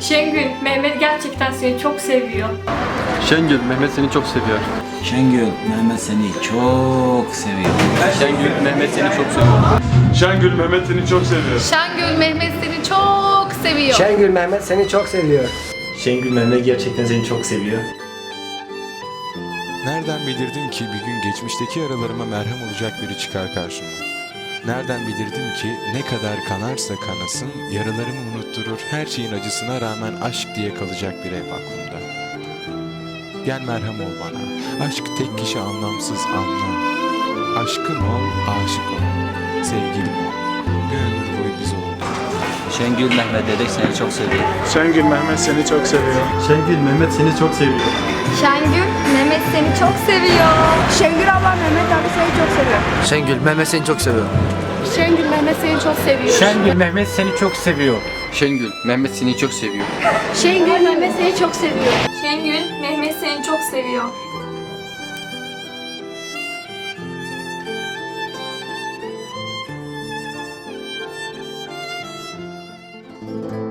Şengül, Mehmet gerçekten seni çok seviyor. Şengül, Mehmet seni çok seviyor. Şengül, Mehmet seni çok seviyor. Şengül, Mehmet seni çok seviyor. Şengül Mehmet seni çok seviyor. Şengül Mehmet seni çok seviyor. Şengül Mehmet seni çok seviyor. Şengül Mehmet gerçekten seni çok seviyor. Nereden bilirdim ki bir gün geçmişteki yaralarıma merhem olacak biri çıkar karşıma? Nereden bilirdim ki ne kadar kanarsa kanasın, yaralarımı unutturur, her şeyin acısına rağmen aşk diye kalacak bir ev aklımda. Gel merhem ol bana, aşk tek kişi anlamsız anlam. Aşkım ol, aşık ol, sevgilim ol, ömür boyu biz olalım. Şengül Mehmet dedek seni çok seviyor. Şengül Mehmet seni çok seviyor. Şengül Mehmet seni çok seviyor. Şengül, Mehmet seni çok seviyor. Şengül abla Mehmet abi seni çok seviyor. Şengül Mehmet seni çok seviyor. Şengül Mehmet seni çok seviyor. Şengül Mehmet seni çok seviyor. Şengül, Mehmet seni çok seviyor. Şengül Mehmet seni çok seviyor. Şengül, Mehmet seni çok seviyor. you